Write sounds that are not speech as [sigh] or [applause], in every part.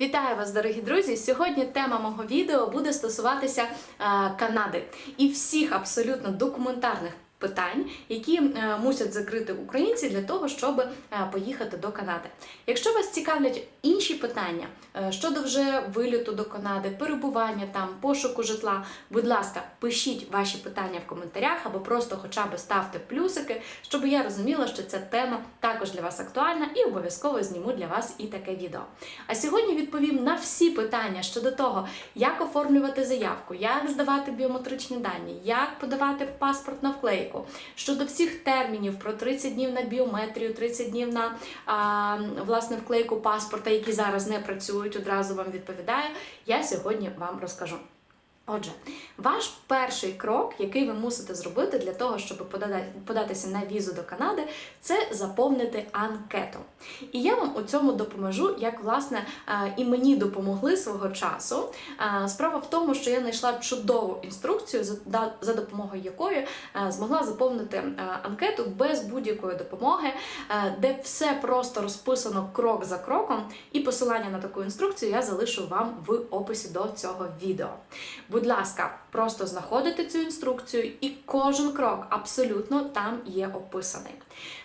Вітаю вас, дорогі друзі! Сьогодні тема мого відео буде стосуватися е, Канади і всіх абсолютно документарних питань, які е, мусять закрити українці для того, щоб е, поїхати до Канади. Якщо вас цікавлять інші питання е, щодо вже виліту до Канади, перебування там, пошуку житла, будь ласка, пишіть ваші питання в коментарях або просто хоча б ставте плюсики, щоб я розуміла, що ця тема також для вас актуальна і обов'язково зніму для вас і таке відео. А сьогодні відповім на всі питання щодо того, як оформлювати заявку, як здавати біометричні дані, як подавати паспорт на вклейку, щодо всіх термінів про 30 днів на біометрію, 30 днів на а, власне вклейку паспорта, які зараз не працюють, одразу вам відповідаю. Я сьогодні вам розкажу. Отже, ваш перший крок, який ви мусите зробити для того, щоб податися на візу до Канади, це заповнити анкету. І я вам у цьому допоможу, як власне е, і мені допомогли свого часу. Е, Справа в тому, що я знайшла чудову інструкцію, за- допомогою якої е, змогла заповнити анкету без будь-якої допомоги, де все просто розписано крок за кроком, і посилання на таку інструкцію я залишу вам в описі до цього відео. Будь ласка, просто знаходите цю інструкцію, і кожен крок абсолютно там є описаний.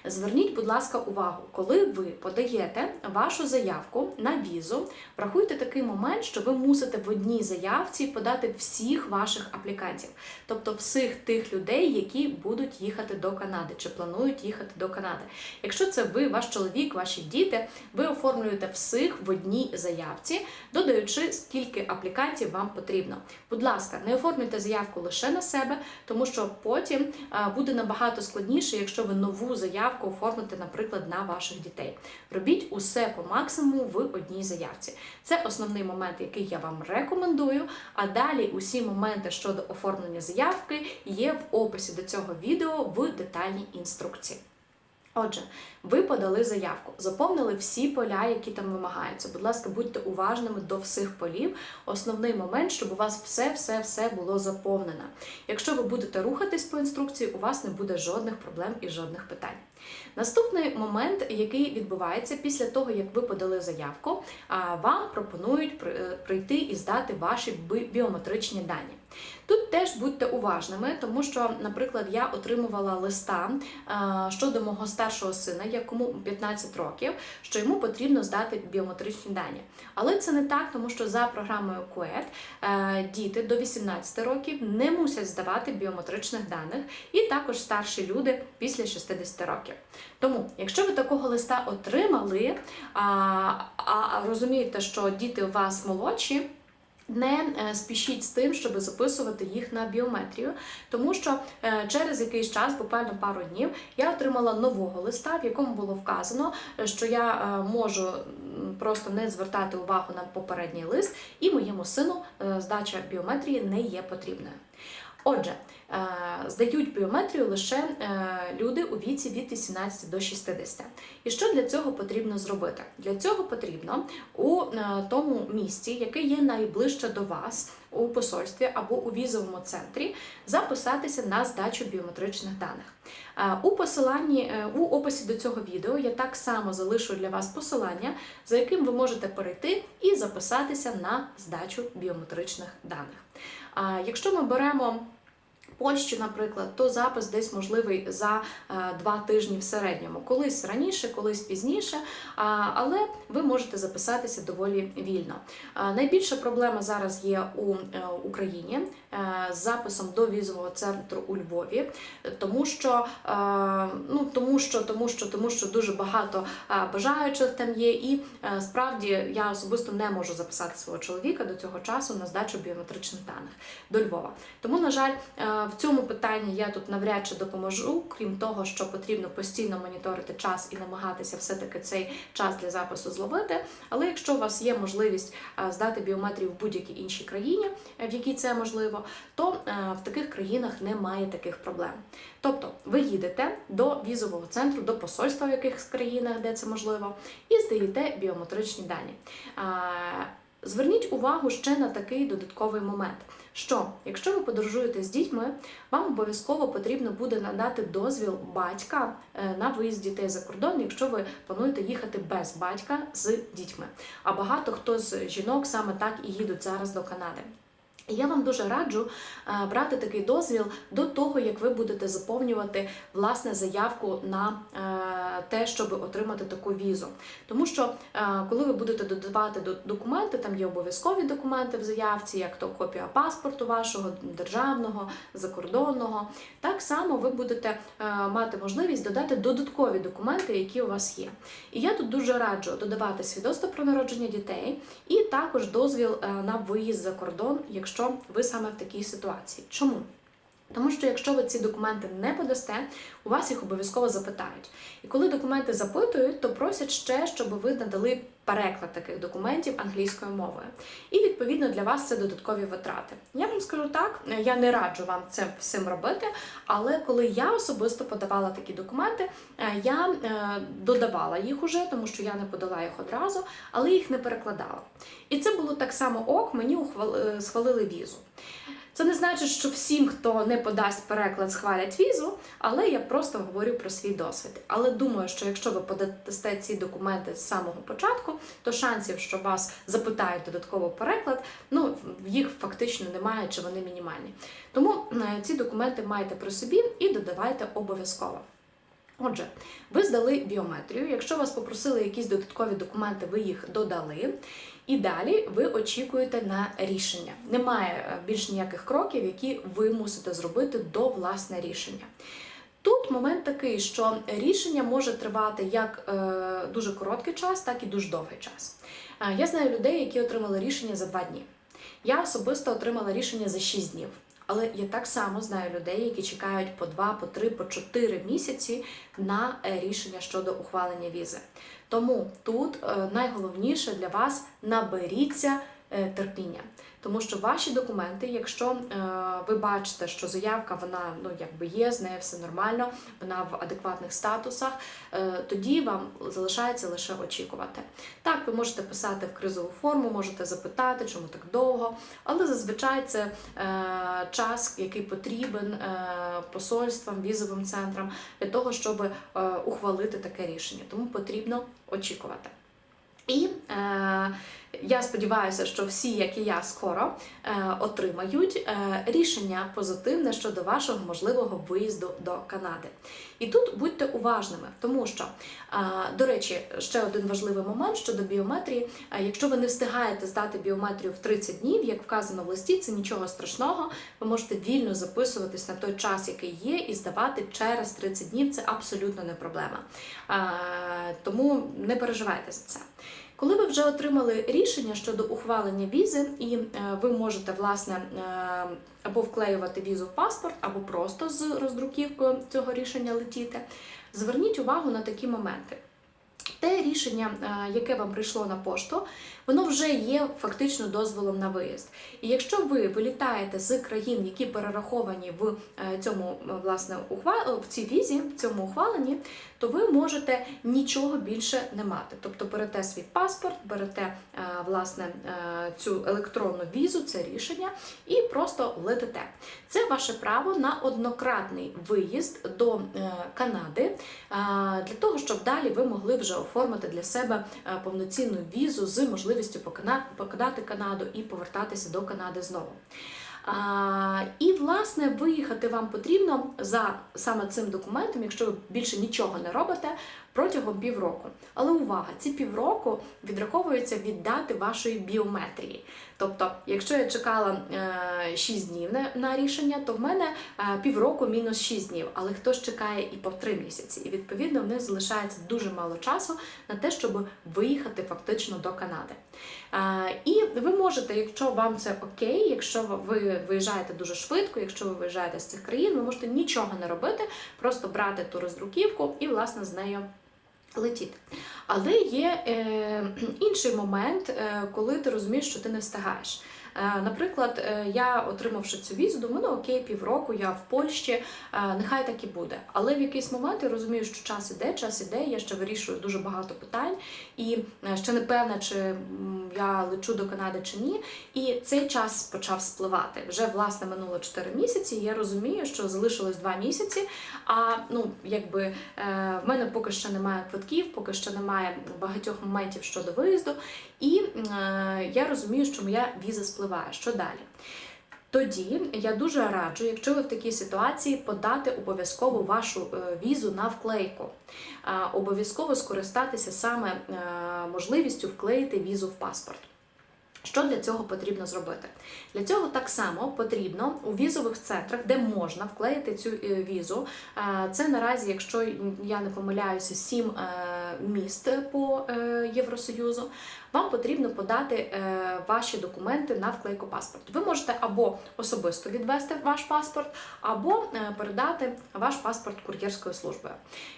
Зверніть, будь ласка, увагу, коли ви подаєте вашу заявку на візу, врахуйте такий момент, що ви мусите в одній заявці подати всіх ваших аплікантів, тобто всіх тих людей, які будуть їхати до Канади чи планують їхати до Канади. Якщо це ви, ваш чоловік, ваші діти, ви оформлюєте всіх в одній заявці, додаючи скільки аплікантів вам потрібно. Будь ласка, не оформлюйте заявку лише на себе, тому що потім буде набагато складніше, якщо ви нову заявку оформити, наприклад, на ваших дітей. Робіть усе по максимуму в одній заявці. Це основний момент, який я вам рекомендую. А далі усі моменти щодо оформлення заявки є в описі до цього відео в детальній інструкції. Отже, ви подали заявку, заповнили всі поля, які там вимагаються. Будь ласка, будьте уважними до всіх полів. Основний момент, щоб у вас все-все-все було заповнено. Якщо ви будете рухатись по інструкції, у вас не буде жодних проблем і жодних питань. Наступний момент, який відбувається після того, як ви подали заявку, вам пропонують е, прийти і здати ваші біометричні дані. Тут теж будьте уважними, тому що, наприклад, я отримувала листа щодо мого старшого сина, якому 15 років, що йому потрібно здати біометричні дані. Але це не так, тому що за програмою КУЕТ е, діти до 18 років не мусять здавати біометричних даних, і також старші люди після 60 років. Тому, якщо ви такого листа отримали, а, а розумієте, що діти у вас молодші. Не е, спішіть з тим, щоб записувати їх на біометрію, тому що е, через якийсь час, буквально пару днів, я отримала нового листа, в якому було вказано, е, що я можу просто не звертати увагу на попередній лист, і моєму сину здача біометрії не є потрібною. Отже, здають біометрію лише е, люди у віці від 18 до 60. І що для цього потрібно зробити? Для цього потрібно у е, тому місці, яке є найближче до вас у посольстві або у візовому центрі, записатися на здачу біометричних даних. Е, У посиланні е, у описі до цього відео я так само залишу для вас посилання, за яким ви можете перейти і записатися на здачу біометричних даних. Якщо ми беремо Польщу, наприклад, то запис десь можливий за е, два тижні в середньому. Колись раніше, колись пізніше, але ви можете записатися доволі вільно. Найбільша проблема зараз є у е, Україні е, з записом до візового центру у Львові, тому що, е, ну, тому що, тому що, тому що дуже багато е, бажаючих там є, і е, справді я особисто не можу записати свого чоловіка до цього часу на здачу біометричних даних до Львова. Тому, на жаль, е, в цьому питанні я тут навряд чи допоможу, крім того, що потрібно постійно моніторити час і намагатися все-таки цей час для запису зловити. Але якщо у вас є можливість е, здати біометрію в будь-якій іншій країні, е, в якій це можливо, то е, в таких країнах немає таких проблем. Тобто ви їдете до візового центру, до посольства в якихось країнах, де це можливо, і здаєте біометричні дані. Зверніть увагу ще на такий додатковий момент. Що, якщо ви подорожуєте з дітьми, вам обов'язково потрібно буде надати дозвіл батька е, на виїзд дітей за кордон, якщо ви плануєте їхати без батька з дітьми. А багато хто з жінок саме так і їдуть зараз до Канади. Я вам дуже раджу е, брати такий дозвіл до того, як ви будете заповнювати власне заявку на е, те, щоб отримати таку візу. Тому що е, коли ви будете додавати документи, там є обов'язкові документи в заявці, як то копія паспорту вашого державного, закордонного. Так само ви будете мати можливість додати додаткові документи, які у вас є. І я тут дуже раджу додавати свідоцтво про народження дітей і також дозвіл на виїзд за кордон, якщо ви саме в такій ситуації. Чому? Тому що якщо ви ці документи не подасте, у вас їх обов'язково запитають. І коли документи запитують, то просять ще, щоб ви надали переклад таких документів англійською мовою. І відповідно для вас це додаткові витрати. Я вам скажу так, я не раджу вам це всім робити, але коли я особисто подавала такі документи, е, я е, додавала їх уже, тому що я не подала їх одразу, але їх не перекладала. І це було так само ок, мені е, схвалили візу. Це не значить, що всім, хто не подасть переклад, схвалять візу, але я просто говорю про свій досвід. Але думаю, що якщо ви подасте ці документи з самого початку, то шансів, що вас запитають додатково переклад, ну їх фактично немає чи вони мінімальні. Тому е, ці документи маєте при собі і додавайте обов'язково. Отже, ви здали біометрію. Якщо вас попросили якісь додаткові документи, ви їх додали. І далі ви очікуєте на рішення. Немає е, більш ніяких кроків, які ви мусите зробити до власне рішення. Тут момент такий, що рішення може тривати як е, дуже короткий час, так і дуже довгий час. Е, я знаю людей, які отримали рішення за два дні. Я особисто отримала рішення за 6 днів. Але я так само знаю людей, які чекають по 2, по 3, по 4 місяці на е, рішення щодо ухвалення візи. Тому тут е, найголовніше для вас наберіться е, терпіння. Тому що ваші документи, якщо е, ви бачите, що заявка вона ну якби є, з нею все нормально, вона в адекватних статусах, е, тоді вам залишається лише очікувати. Так, ви можете писати в кризову форму, можете запитати, чому так довго, але зазвичай це е, час, який потрібен посольствам, візовим центрам для того, щоб ухвалити таке рішення. Тому потрібно очікувати. І е, я сподіваюся, що всі, як і я, скоро е, отримають е, рішення позитивне щодо вашого можливого виїзду до Канади. І тут будьте уважними, тому що, е, до речі, ще один важливий момент щодо біометрії. Якщо ви не встигаєте здати біометрію в 30 днів, як вказано в листі, це нічого страшного. Ви можете вільно записуватись на той час, який є, і здавати через 30 днів. Це абсолютно не проблема. Тому не переживайте за це. Коли ви вже отримали рішення щодо ухвалення візи, і е, ви можете власне е, або вклеювати візу в паспорт, або просто з роздруківкою цього рішення летіти, зверніть увагу на такі моменти. Те рішення, е, яке вам прийшло на пошту, воно вже є фактично дозволом на виїзд. І якщо ви вилітаєте з країн, які перераховані в е, цьому е, власне в цій візі, в цьому ухваленні, то ви можете нічого більше не мати. Тобто берете свій паспорт, берете власне цю електронну візу, це рішення, і просто летите. Це ваше право на однократний виїзд до Канади для того, щоб далі ви могли вже оформити для себе е, повноцінну візу з можливістю покидати Канаду і повертатися до Канади знову. А, і, власне, виїхати вам потрібно за саме цим документом, якщо ви більше нічого не робите, протягом півроку. Але увага, ці півроку відраховуються від дати вашої біометрії. Тобто, якщо я чекала е, 6 днів на, на рішення, то в мене е, півроку мінус 6 днів. Але хтось чекає і по 3 місяці. І відповідно в них залишається дуже мало часу на те, щоб виїхати фактично до Канади. Е, і ви можете, якщо вам це окей, якщо ви виїжджаєте дуже швидко, якщо ви виїжджаєте з цих країн, ви можете нічого не робити, просто брати ту роздруківку і, власне, з нею летіти. Але є е, [clears throat] інший момент, е, коли ти розумієш, що ти не встигаєш. Е, Наприклад, е, я отримавши цю візу, думаю, ну окей, півроку я в Польщі, е, нехай так і буде. Але в якийсь момент я розумію, що час іде, час іде, я ще вирішую дуже багато питань, і ще не певна, чи я лечу до Канади чи ні. І цей час почав спливати. Вже власне минуло 4 місяці. і Я розумію, що залишилось 2 місяці. А ну якби в мене поки що немає квитків, поки що немає багатьох моментів щодо виїзду. І я розумію, що моя віза спливає. Що далі? Тоді я дуже раджу, якщо ви в такій ситуації, подати обов'язково вашу е, візу на вклейку. Обов'язково скористатися саме е, можливістю вклеїти візу в паспорт. Що для цього потрібно зробити? Для цього так само потрібно у візових центрах, де можна вклеїти цю е, візу. Це наразі, якщо я не помиляюся, сім міст по е, Євросоюзу. Вам потрібно подати е, ваші документи на вклейку паспорту. Ви можете або особисто відвести ваш паспорт, або е, передати ваш паспорт кур'єрською службою.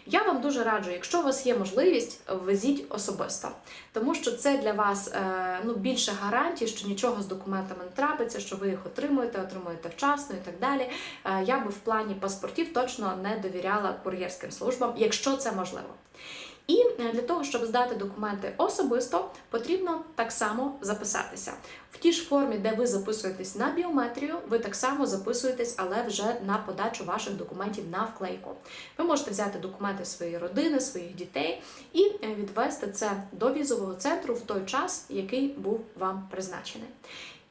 Я вам дуже раджу, якщо у вас є можливість, везіть особисто, тому що це для вас ну, більше гарантій, що нічого з документами не трапиться, що ви їх отримуєте, отримуєте вчасно і так далі. Я би в плані паспортів точно не довіряла кур'єрським службам, якщо це можливо. І е, для того, щоб здати документи особисто, потрібно так само записатися. В тій ж формі, де ви записуєтесь на біометрію, ви так само записуєтесь, але вже на подачу ваших документів на вклейку. Ви можете взяти документи своєї родини, своїх дітей і е, відвести це до візового центру в той час, який був вам призначений.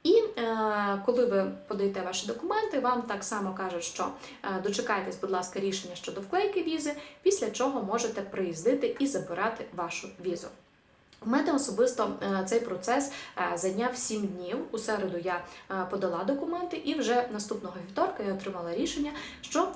І е, коли ви подаєте ваші документи, вам так само кажуть, що е, дочекайтесь, будь ласка, рішення щодо вклейки візи, після чого можете приїздити і забирати вашу візу. У мене особисто е, цей процес зайняв 7 днів. У середу я подала документи, і вже наступного вівторка я отримала рішення, що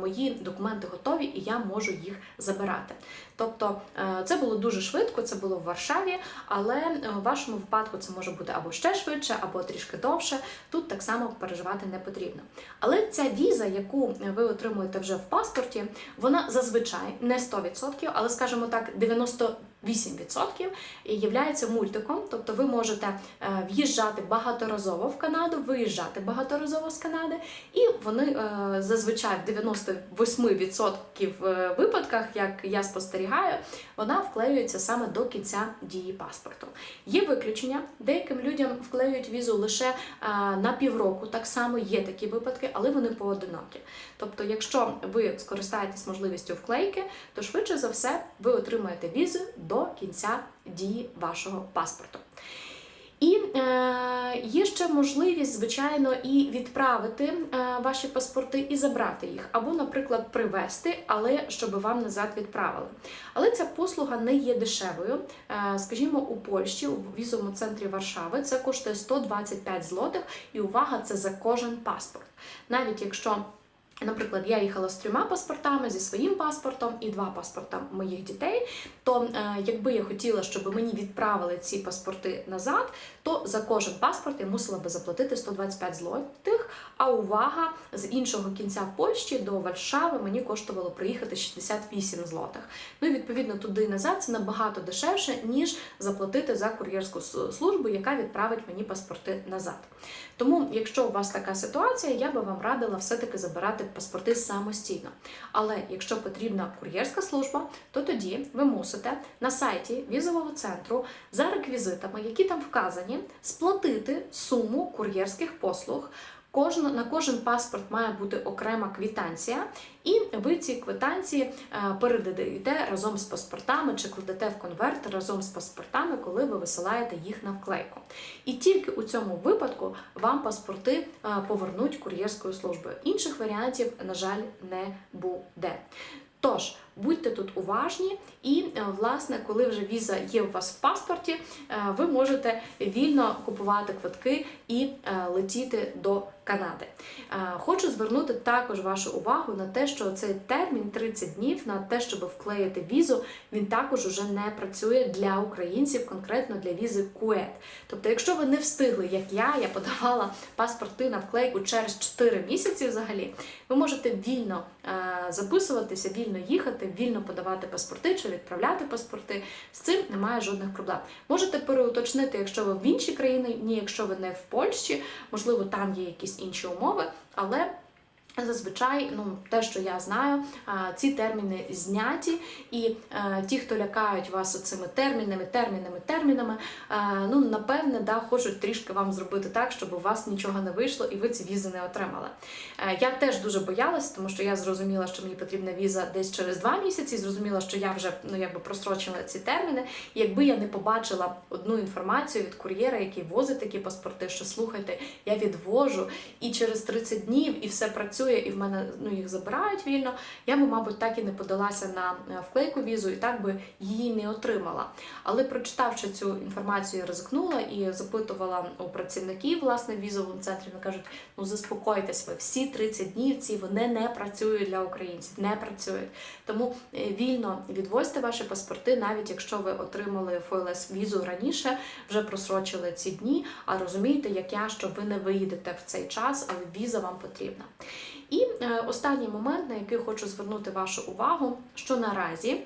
мої документи готові і я можу їх забирати. Тобто е, це було дуже швидко, це було в Варшаві, але е, в вашому випадку це може бути або ще швидше, або трішки довше. Тут так само переживати не потрібно. Але ця віза, яку ви отримуєте вже в паспорті, вона зазвичай не 100%, але скажімо так, 90%. 8% і являється мультиком, тобто ви можете е, в'їжджати багаторазово в Канаду, виїжджати багаторазово з Канади, і вони зазвичай в 98% е, випадках, як я спостерігаю, вона вклеюється саме до кінця дії паспорту. Є виключення, деяким людям вклеюють візу лише е, на півроку. Так само є такі випадки, але вони поодинокі. Тобто, якщо ви скористаєтесь можливістю вклейки, то швидше за все ви отримаєте візу до кінця дії вашого паспорту. І е, ще можливість, звичайно, і відправити е, ваші паспорти і забрати їх, або, наприклад, привезти, але щоб вам назад відправили. Але ця послуга не є дешевою. Е, скажімо, у Польщі, у візовому центрі Варшави, це коштує 125 злотих, і увага, це за кожен паспорт. Навіть якщо Наприклад, я їхала з трьома паспортами, зі своїм паспортом і два паспорта моїх дітей. То е, якби я хотіла, щоб мені відправили ці паспорти назад, то за кожен паспорт я мусила би заплатити 125 злотих. А увага, з іншого кінця Польщі до Варшави мені коштувало приїхати 68 злотих. Ну і відповідно туди і назад це набагато дешевше, ніж заплатити за кур'єрську службу, яка відправить мені паспорти назад. Тому, якщо у вас така ситуація, я би вам радила все-таки забирати паспорти самостійно. Але якщо потрібна кур'єрська служба, то тоді ви мусите на сайті візового центру за реквізитами, які там вказані, сплатити суму кур'єрських послуг. Кожна на кожен паспорт має бути окрема квитанція, і ви ці квитанції е, передаєте разом з паспортами чи кладете в конверт разом з паспортами, коли ви висилаєте їх на вклейку. І тільки у цьому випадку вам паспорти е, повернуть кур'єрською службою. Інших варіантів, на жаль, не буде. Тож, будьте тут уважні, і, е, власне, коли вже віза є у вас в паспорті, е, ви можете вільно купувати квитки і е, летіти до Канади. Хочу звернути також вашу увагу на те, що цей термін 30 днів на те, щоб вклеїти візу, він також уже не працює для українців, конкретно для візи КУЕТ. Тобто, якщо ви не встигли, як я, я подавала паспорти на вклейку через 4 місяці взагалі, ви можете вільно записуватися, вільно їхати, вільно подавати паспорти чи відправляти паспорти. З цим немає жодних проблем. Можете переуточнити, якщо ви в іншій країні, ні, якщо ви не в Польщі, можливо, там є якісь інші умови, але. Зазвичай, ну те, що я знаю, ці терміни зняті, і е, ті, хто лякають вас оцими термінами, термінами, термінами, е, ну напевне, да, хочуть трішки вам зробити так, щоб у вас нічого не вийшло і ви ці візи не отримали. Е, Я теж дуже боялася, тому що я зрозуміла, що мені потрібна віза десь через два місяці. Зрозуміла, що я вже ну якби прострочила ці терміни. І якби я не побачила одну інформацію від кур'єра, який возить такі паспорти, що слухайте, я відвожу і через 30 днів і все працює, і в мене ну їх забирають вільно. Я би, мабуть, так і не подалася на е, вклейку візу, і так би її не отримала. Але прочитавши цю інформацію, ризикнула і запитувала у працівників власне в візовому центрі. Вони кажуть: ну заспокойтесь, ви всі 30 днів ці вони не працюють для українців, не працюють. Тому е, вільно відвозьте ваші паспорти, навіть якщо ви отримали ФЛС візу раніше, вже просрочили ці дні. А розумієте, як я, що ви не виїдете в цей час, але віза вам потрібна. І е, останній момент, на який хочу звернути вашу увагу, що наразі.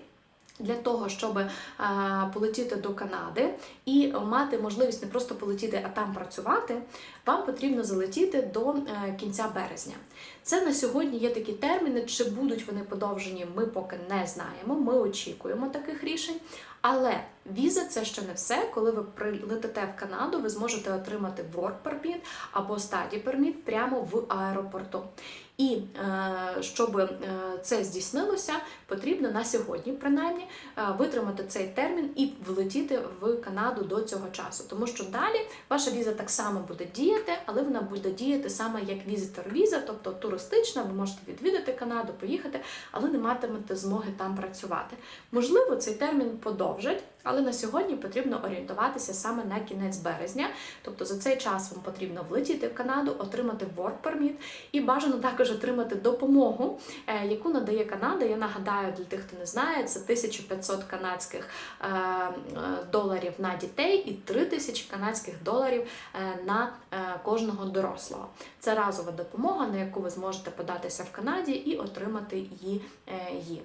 Для того, щоб е, полетіти до Канади і мати можливість не просто полетіти, а там працювати, вам потрібно залетіти до е, кінця березня. Це на сьогодні є такі терміни. Чи будуть вони подовжені, ми поки не знаємо. Ми очікуємо таких рішень. Але віза це ще не все. Коли ви прилетите в Канаду, ви зможете отримати work permit або study permit прямо в аеропорту. І е, щоб е, це здійснилося, потрібно на сьогодні, принаймні, е, витримати цей термін і влетіти в Канаду до цього часу. Тому що далі ваша віза так само буде діяти, але вона буде діяти саме як візитор-віза, тобто туристична, ви можете відвідати Канаду, поїхати, але не матимете змоги там працювати. Можливо, цей термін подовжать. Але на сьогодні потрібно орієнтуватися саме на кінець березня. Тобто за цей час вам потрібно влетіти в Канаду, отримати work permit і бажано також отримати допомогу, е, яку надає Канада. Я нагадаю для тих, хто не знає, це 1500 канадських е, е, доларів на дітей і 3000 канадських доларів на кожного дорослого. Це разова допомога, на яку ви зможете податися в Канаді і отримати її.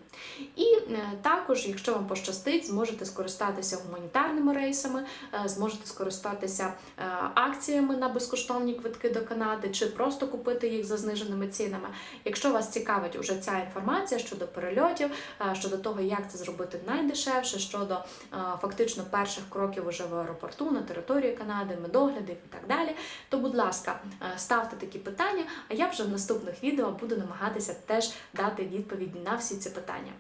І також, якщо вам пощастить, зможете скористатися гуманітарними рейсами, е, зможете скористатися е, акціями на безкоштовні квитки до Канади, чи просто купити їх за зниженими цінами. Якщо вас цікавить уже ця інформація щодо перельотів, е, щодо того, як це зробити найдешевше, щодо фактично перших кроків уже в аеропорту на території Канади, медоглядів і так далі, то, будь ласка, ставте такі питання, а я вже в наступних відео буду намагатися теж дати відповідь на всі ці питання.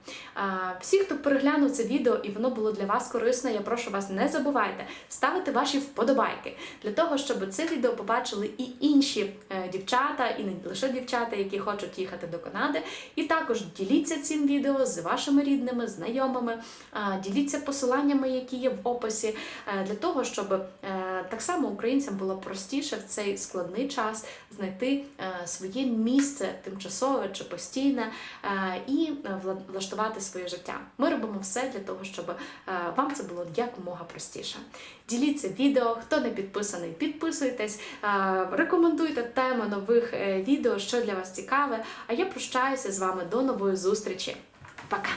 Всі, хто переглянув це відео і воно було для вас корисне, я прошу вас, не забувайте ставити ваші вподобайки. Для того, щоб це відео побачили і інші е, дівчата, і не лише дівчата, які хочуть їхати до Канади. І також діліться цим відео з вашими рідними, знайомими, діліться посиланнями, які є в описі, е, для того, щоб е, так само українцям було простіше в цей складний час знайти своє місце тимчасове чи постійне і влаштувати своє життя. Ми робимо все для того, щоб вам це було якомога простіше. Діліться відео, хто не підписаний, підписуйтесь, рекомендуйте теми нових е, відео, що для вас цікаве. А я прощаюся з вами до нової зустрічі. Пока!